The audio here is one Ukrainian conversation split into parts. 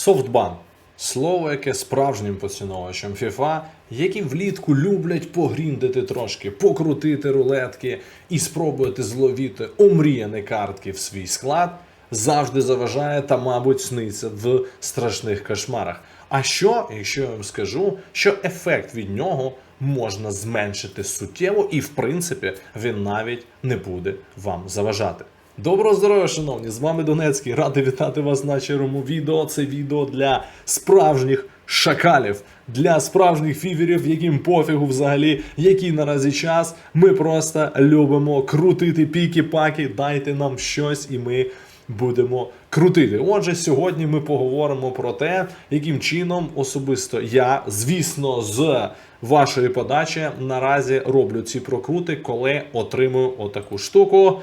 Софтбан. Слово, яке справжнім поціновувачам FIFA, які влітку люблять погріндити трошки, покрутити рулетки і спробувати зловіти омріяні картки в свій склад, завжди заважає та, мабуть, сниться в страшних кошмарах. А що, якщо я вам скажу, що ефект від нього можна зменшити суттєво, і в принципі він навіть не буде вам заважати. Доброго здоров'я, шановні! З вами Донецький. Радий вітати вас на червому відео. Це відео для справжніх шакалів, для справжніх фіверів, яким пофігу взагалі, який наразі час. Ми просто любимо крутити піки-паки. Дайте нам щось, і ми будемо крутити. Отже, сьогодні ми поговоримо про те, яким чином особисто я, звісно, з вашої подачі наразі роблю ці прокрути, коли отримую отаку штуку.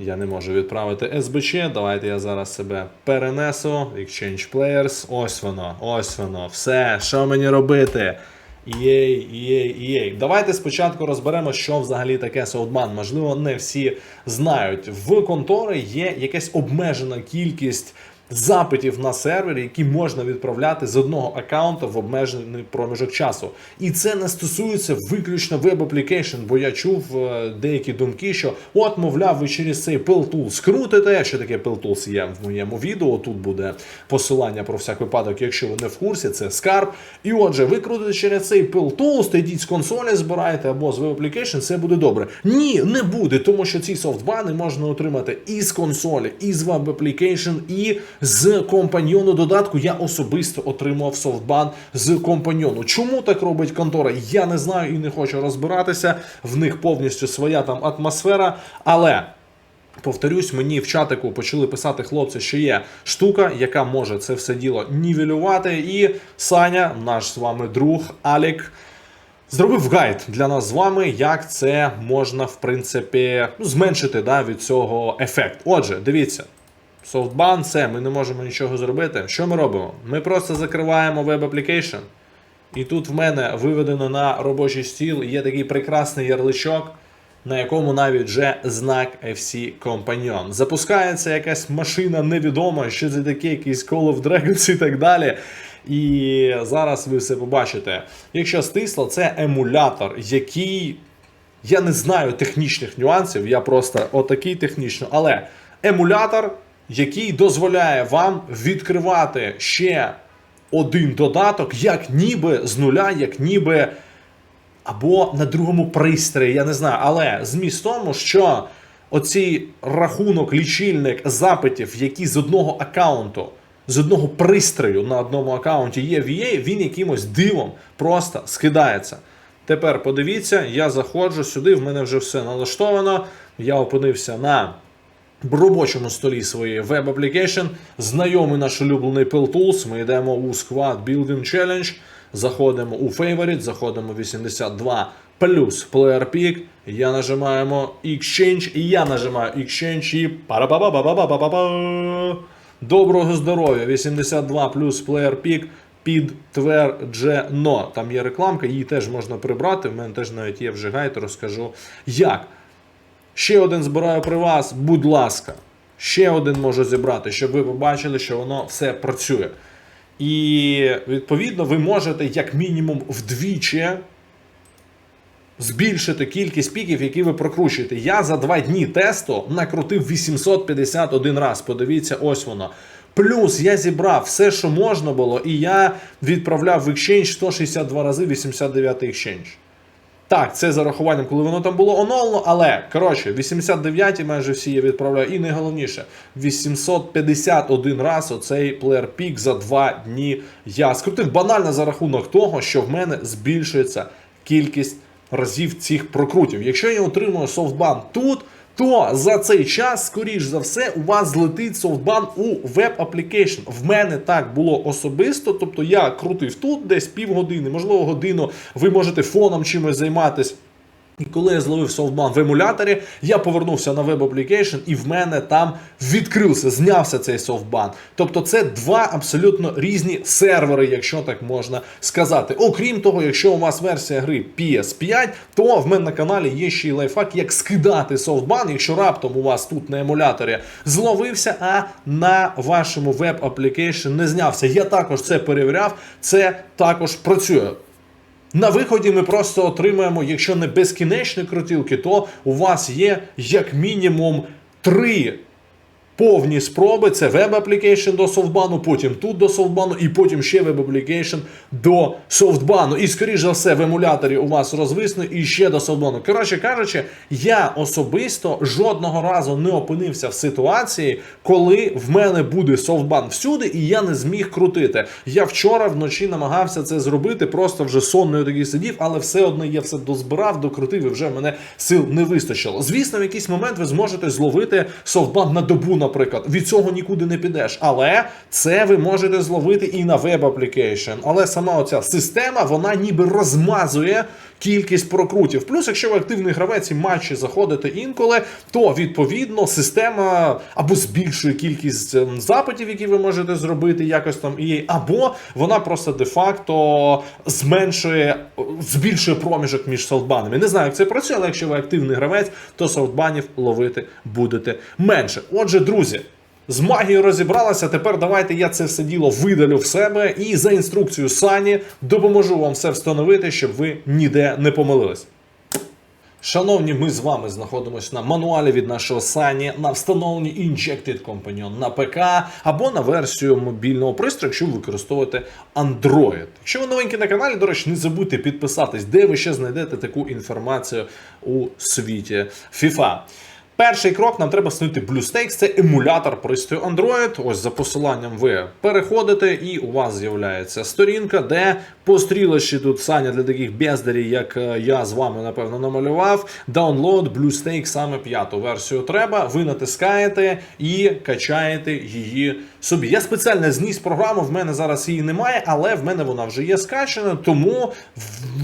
Я не можу відправити СБЧ. Давайте я зараз себе перенесу. Exchange Players. Ось воно, ось воно. Все, що мені робити? Єй, єй, єй. Давайте спочатку розберемо, що взагалі таке софтбан. Можливо, не всі знають. В контори є якась обмежена кількість запитів на сервері, які можна відправляти з одного аккаунта в обмежений проміжок часу. І це не стосується виключно веб-аплікейшн, бо я чув е, деякі думки, що от, мовляв, ви через цей Tools крутите. Що таке Tools є в моєму відео. Тут буде посилання про всяк випадок, якщо ви не в курсі, це скарб. І отже, ви крутите через цей Tools, то йдіть з консолі, збираєте або з веб-аплікейшн, це буде добре. Ні, не буде, тому що ці софтбани можна отримати і з консолі, і з веб-аплікейшн, і з компаньйону додатку. Я особисто отримав софтбан з компаньйону. Чому так робить контора? Я не знаю і не хочу розбиратися. В них повністю своя там атмосфера, але. Повторюсь, мені в чатику почали писати хлопці, що є штука, яка може це все діло нівелювати. І Саня, наш з вами друг Алік, зробив гайд для нас з вами, як це можна, в принципі, ну, зменшити да, від цього ефект. Отже, дивіться. Софтбан, це ми не можемо нічого зробити. Що ми робимо? Ми просто закриваємо веб-аплікейшн. І тут в мене виведено на робочий стіл є такий прекрасний ярличок, на якому навіть вже знак FC Companion. Запускається якась машина невідома, що це таке, якийсь Call of Dragons і так далі. І зараз ви все побачите. Якщо стисло, це емулятор, який. Я не знаю технічних нюансів, я просто отакий технічно, але емулятор, який дозволяє вам відкривати ще один додаток, як ніби з нуля, як ніби або на другому пристрої, я не знаю. Але зміст тому, що оцей рахунок, лічильник запитів, які з одного аккаунту, з одного пристрою на одному аккаунті є в EA, він якимось дивом просто скидається. Тепер подивіться, я заходжу сюди, в мене вже все налаштовано. Я опинився на робочому столі своєї веб-аплікейшн. Знайомий наш улюблений Tools. Ми йдемо у Squad Building Challenge, заходимо у Favorite, заходимо 82 плюс Player Pick. Я нажимаємо Exchange, і я нажимаю Exchange і пара-ба-ба-ба-ба-ба-ба-ба. Доброго здоров'я! 82 плюс Player Pick підтверджено. Там є рекламка, її теж можна прибрати. В мене теж навіть є вже гайд, розкажу як. Ще один збираю при вас, будь ласка. Ще один можу зібрати, щоб ви побачили, що воно все працює. І відповідно ви можете як мінімум вдвічі збільшити кількість піків, які ви прокручуєте. Я за два дні тесту накрутив 851 раз. Подивіться, ось воно. Плюс я зібрав все, що можна було, і я відправляв в Exchange 162 рази 89 Exchange. Так, це за рахуванням, коли воно там було оновлено, але коротше, 89 майже всі я відправляю. І найголовніше, 851 раз оцей плеєр пік за 2 дні я скрутив банально за рахунок того, що в мене збільшується кількість разів цих прокрутів. Якщо я отримую софтбан тут, то за цей час, скоріш за все, у вас злетить софтбан у веб-аплікейшн. В мене так було особисто. Тобто я крутив тут десь півгодини, можливо, годину. Ви можете фоном чимось займатися. І коли я зловив софтбан в емуляторі, я повернувся на веб аплікейшн і в мене там відкрився, знявся цей софтбан. Тобто це два абсолютно різні сервери, якщо так можна сказати. Окрім того, якщо у вас версія гри PS5, то в мене на каналі є ще й лайфхак, як скидати софтбан, якщо раптом у вас тут на емуляторі зловився, а на вашому веб аплікейшн не знявся. Я також це перевіряв, це також працює. На виході ми просто отримаємо, якщо не безкінечні крутілки, то у вас є як мінімум три повні спроби. Це веб аплікейшн до софтбану, потім тут до софтбану, і потім ще веб аплікейшн до софтбану. І скоріш за все в емуляторі у вас розвисне і ще до софтбану. Коротше кажучи, я особисто жодного разу не опинився в ситуації, коли в мене буде софтбан всюди, і я не зміг крутити. Я вчора вночі намагався це зробити, просто вже сонною такий сидів, але все одно я все дозбирав, докрутив, і вже мене сил не вистачило. Звісно, в якийсь момент ви зможете зловити софтбан на добу, наприклад. Від цього нікуди не підеш. Але це ви можете зловити і на веб аплікейшн. Але сама оця система, вона ніби розмазує кількість прокрутів. Плюс, якщо ви активний гравець і матчі заходите інколи, то відповідно система або збільшує кількість ем, запитів, які ви можете зробити, якось там і або вона просто де-факто зменшує, збільшує проміжок між софтбанами. Не знаю, як це працює, але якщо ви активний гравець, то софтбанів ловити будете менше. Отже, друзі. З магією розібралася. Тепер давайте я це все діло видалю в себе і за інструкцією Сані допоможу вам все встановити, щоб ви ніде не помилились. Шановні, ми з вами знаходимося на мануалі від нашого Сані на встановленні Injected Companion на ПК або на версію мобільного пристрою, якщо ви використовуєте Android. Якщо ви новенькі на каналі, до речі, не забудьте підписатись, де ви ще знайдете таку інформацію у світі FIFA. Перший крок нам треба встановити BlueStacks, це емулятор пристрою Android. Ось за посиланням ви переходите, і у вас з'являється сторінка, де по стрілочці тут Саня для таких бездарів, як е, я з вами напевно намалював. Download BlueStacks саме п'яту версію треба. Ви натискаєте і качаєте її собі. Я спеціально зніс програму, в мене зараз її немає, але в мене вона вже є скачана. Тому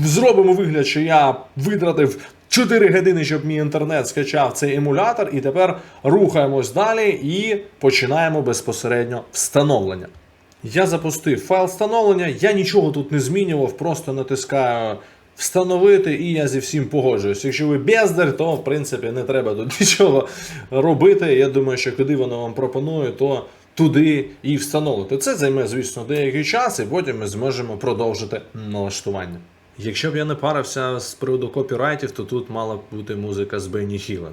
зробимо вигляд, що я витратив 4 години, щоб мій інтернет скачав цей емулятор, і тепер рухаємось далі і починаємо безпосередньо встановлення. Я запустив файл встановлення, я нічого тут не змінював, просто натискаю встановити, і я зі всім погоджуюсь. Якщо ви бездар, то в принципі не треба тут нічого робити. Я думаю, що куди воно вам пропонує, то туди і встановити. Це займе, звісно, деякий час, і потім ми зможемо продовжити налаштування. Якщо б я не парився з приводу копірайтів, то тут мала б бути музика з Бенні Хіла.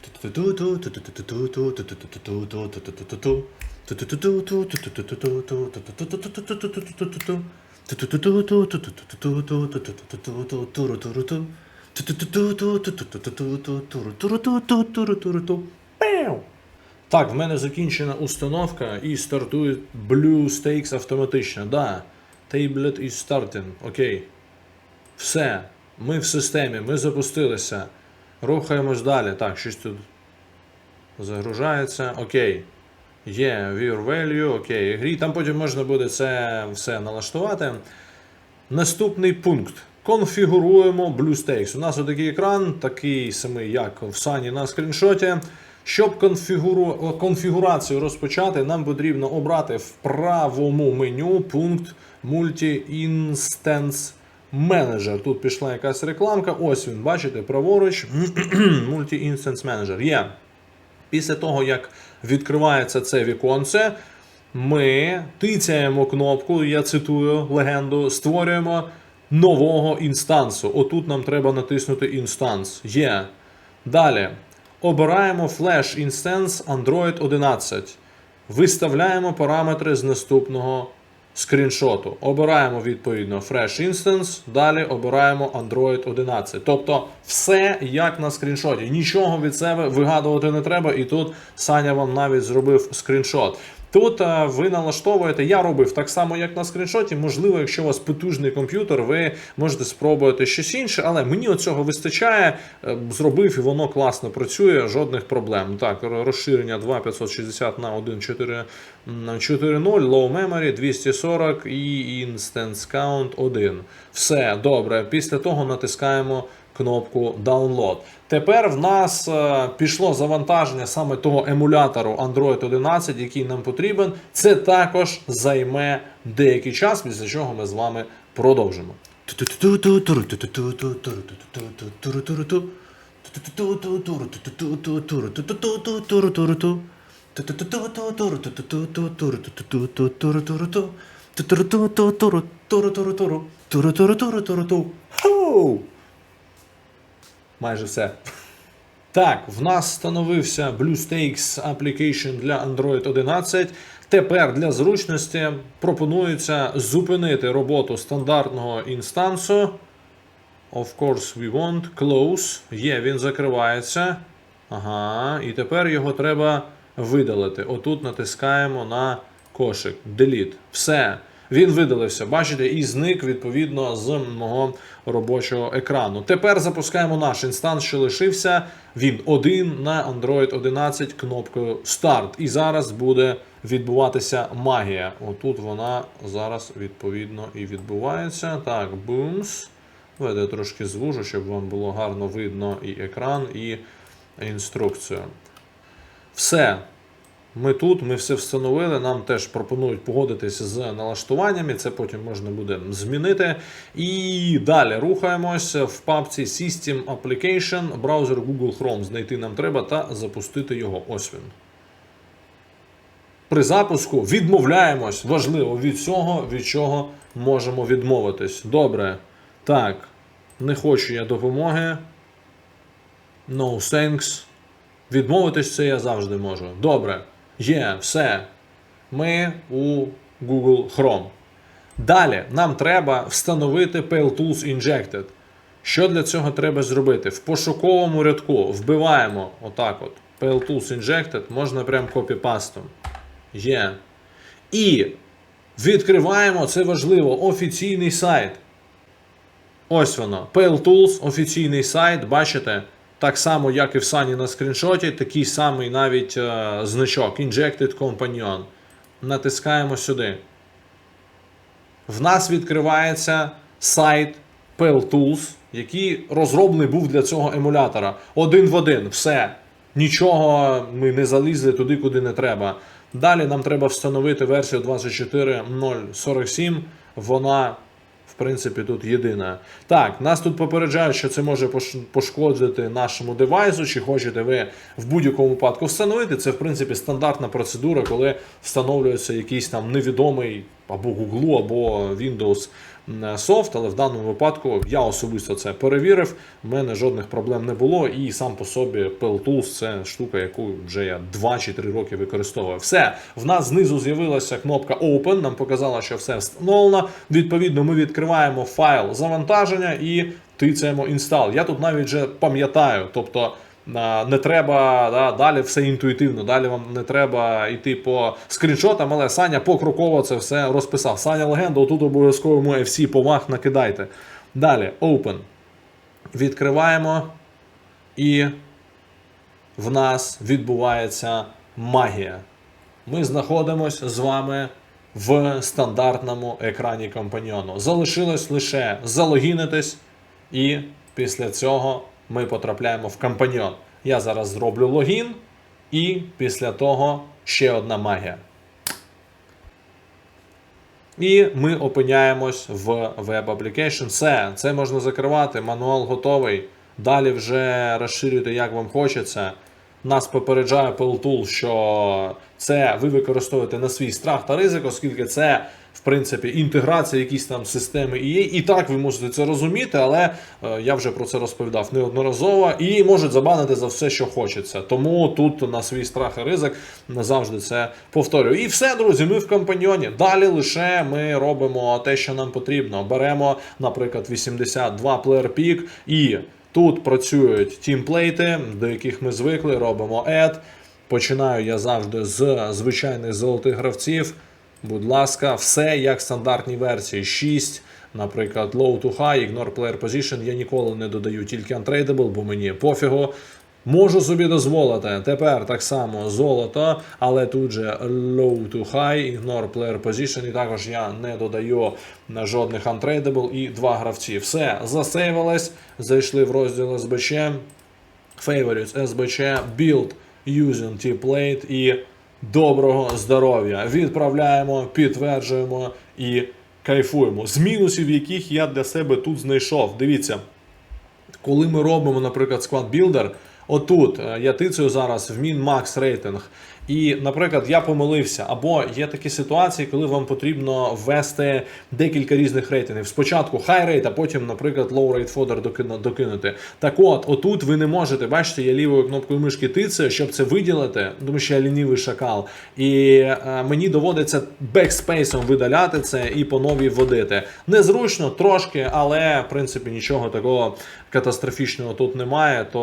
Так, в мене закінчена установка і стартує Blue Stakes автоматично. Да. Tablet is starting. Окей. Все. Ми в системі, ми запустилися. Рухаємось далі. Так, щось тут загружається. Окей. Є viewer value, окей. Грі. Там потім можна буде це все налаштувати. Наступний пункт. Конфігуруємо BlueStacks. У нас отакий екран, такий самий, як в сані на скріншоті. Щоб конфігуру... конфігурацію розпочати, нам потрібно обрати в правому меню пункт Multi-Instance Manager. Тут пішла якась рекламка. Ось він, бачите, праворуч. Multi-Instance Manager. Є. Після того, як відкривається це віконце, ми тицяємо кнопку, я цитую легенду, створюємо нового інстансу. Отут нам треба натиснути інстанс. Є. Далі. Обираємо Flash Instance Android 11. Виставляємо параметри з наступного скріншоту. Обираємо відповідно Fresh Instance, далі обираємо Android 11. Тобто все як на скріншоті. Нічого від себе вигадувати не треба, і тут Саня вам навіть зробив скріншот. Тут е, ви налаштовуєте, я робив так само, як на скріншоті. Можливо, якщо у вас потужний комп'ютер, ви можете спробувати щось інше, але мені оцього вистачає. Е, Зробив і воно класно працює, жодних проблем. Так, розширення 2560 на 1.4.0, low memory 240 і instance count 1. Все добре. Після того натискаємо кнопку Download. Тепер в нас е, пішло завантаження саме того емулятору Android 11, який нам потрібен. Це також займе деякий час, після чого ми з вами продовжимо. Хоу! Майже все. Так, в нас встановився BlueStakes Application для Android 11. Тепер для зручності пропонується зупинити роботу стандартного інстансу. Of course, we want close. Є, він закривається. Ага, і тепер його треба видалити. Отут натискаємо на кошик. Delete. Все. Він видалився, бачите, і зник відповідно з мого робочого екрану. Тепер запускаємо наш інстанс, що лишився. Він один на Android 11 кнопкою Start. І зараз буде відбуватися магія. Отут вона зараз відповідно і відбувається. Так, бумс. Я трошки звужу, щоб вам було гарно видно і екран, і інструкцію. Все. Ми тут, ми все встановили. Нам теж пропонують погодитися з налаштуваннями. Це потім можна буде змінити. І далі рухаємося в папці System Application, браузер Google Chrome. Знайти нам треба та запустити його. Ось він. При запуску відмовляємось. Важливо від цього, від чого можемо відмовитись. Добре. Так, не хочу я допомоги. No thanks. Відмовитись це я завжди можу. Добре. Є, все. Ми у Google Chrome. Далі нам треба встановити PailTools Injected. Що для цього треба зробити? В пошуковому рядку вбиваємо отак от. PailTools Injected, можна прям копіпастом. Є. І відкриваємо, це важливо, офіційний сайт. Ось воно. PailTools, офіційний сайт, бачите? Так само, як і в Сані на скріншоті, такий самий навіть е, значок Injected Companion. Натискаємо сюди. В нас відкривається сайт PailTools, який розроблений був для цього емулятора. Один в один, все. Нічого ми не залізли туди, куди не треба. Далі нам треба встановити версію 24.047. Вона принципі, тут єдина. Так, нас тут попереджають, що це може пошкодити нашому девайсу, чи хочете ви в будь-якому випадку встановити. Це, в принципі, стандартна процедура, коли встановлюється якийсь там невідомий або Google, або Windows софт, але в даному випадку я особисто це перевірив. У мене жодних проблем не було, і сам по собі PailTools це штука, яку вже я 2 чи 3 роки використовую. Все, в нас знизу з'явилася кнопка Open, нам показала, що все встановлено. Відповідно, ми відкриваємо файл завантаження і тицяємо install. Я тут навіть вже пам'ятаю, тобто. Не треба да, далі все інтуїтивно. Далі вам не треба йти по скріншотам, але Саня покроково це все розписав. Саня легенда, отут обов'язково йому FC поваг накидайте. Далі, Open. Відкриваємо, і в нас відбувається магія. Ми знаходимося з вами в стандартному екрані компаньйону. Залишилось лише залогінитись, і після цього ми потрапляємо в компаньон. Я зараз зроблю логін, і після того ще одна магія. І ми опиняємось в Web Application. Все, це можна закривати, мануал готовий. Далі вже розширюйте, як вам хочеться. Нас попереджає PailTool, що це ви використовуєте на свій страх та ризик, оскільки це, в принципі, інтеграція якісь там системи є. І так ви можете це розуміти, але е, я вже про це розповідав неодноразово і можуть забанити за все, що хочеться. Тому тут на свій страх і ризик завжди це повторюю. І все, друзі, ми в компаньйоні. Далі лише ми робимо те, що нам потрібно. Беремо, наприклад, 82 Player Pick і тут працюють тімплейти, до яких ми звикли, робимо add. Починаю я завжди з звичайних золотих гравців. Будь ласка, все як в стандартній версії 6. Наприклад, low to high, ignore player position. Я ніколи не додаю тільки untradeable, бо мені пофігу. Можу собі дозволити. Тепер так само золото, але тут же low to high, ignore player position. І також я не додаю жодних untradeable і два гравці. Все, засейвилось, зайшли в розділ СБЧ. Favorites СБЧ, build using T-Plate і доброго здоров'я. Відправляємо, підтверджуємо і кайфуємо. З мінусів, яких я для себе тут знайшов. Дивіться, коли ми робимо, наприклад, склад білдер, отут е, я тицею зараз в мін макс рейтинг. І, наприклад, я помилився, або є такі ситуації, коли вам потрібно ввести декілька різних рейтингів. Спочатку high rate, а потім, наприклад, low rate fodder докину- докинути. Так от, отут ви не можете, бачите, я лівою кнопкою мишки тицею, щоб це виділити, тому що я лінівий шакал. І е, мені доводиться бекспейсом видаляти це і по новій вводити. Незручно трошки, але в принципі нічого такого катастрофічного тут немає, то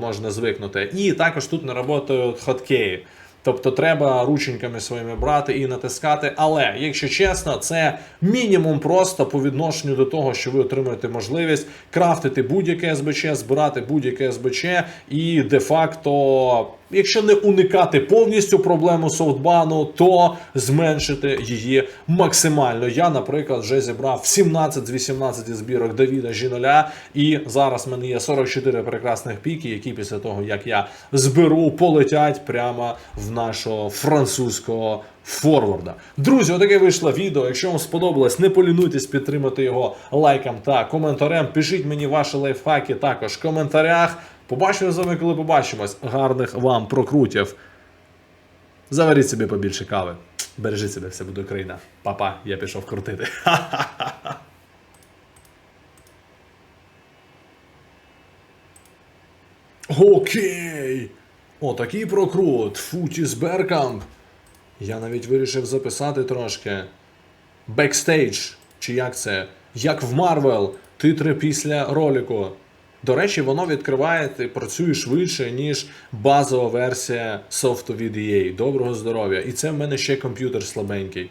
можна звикнути. І також тут не працюють хоткеї. Тобто треба рученьками своїми брати і натискати. Але, якщо чесно, це мінімум просто по відношенню до того, що ви отримуєте можливість крафтити будь-яке СБЧ, збирати будь-яке СБЧ, і де-факто, якщо не уникати повністю проблему софтбану, то зменшити її максимально. Я, наприклад, вже зібрав 17 з 18 збірок Давіда Жіноля, і зараз в мене є 44 прекрасних піки, які після того, як я зберу, полетять прямо в нашого французького форварда. Друзі, отаке вийшло відео. Якщо вам сподобалось, не полінуйтесь підтримати його лайком та коментарем. Пишіть мені ваші лайфхаки також в коментарях. Побачимо з вами, коли побачимось. Гарних вам прокрутів. Заваріть собі побільше кави. Бережіть себе, все буде Україна. Папа, я пішов крутити. Окей. О, такий прокрут. Футіс Беркамп. Я навіть вирішив записати трошки. Бекстейдж. Чи як це? Як в Марвел. Титри після ролику. До речі, воно відкриває, ти працює швидше, ніж базова версія софту від EA. Доброго здоров'я. І це в мене ще комп'ютер слабенький.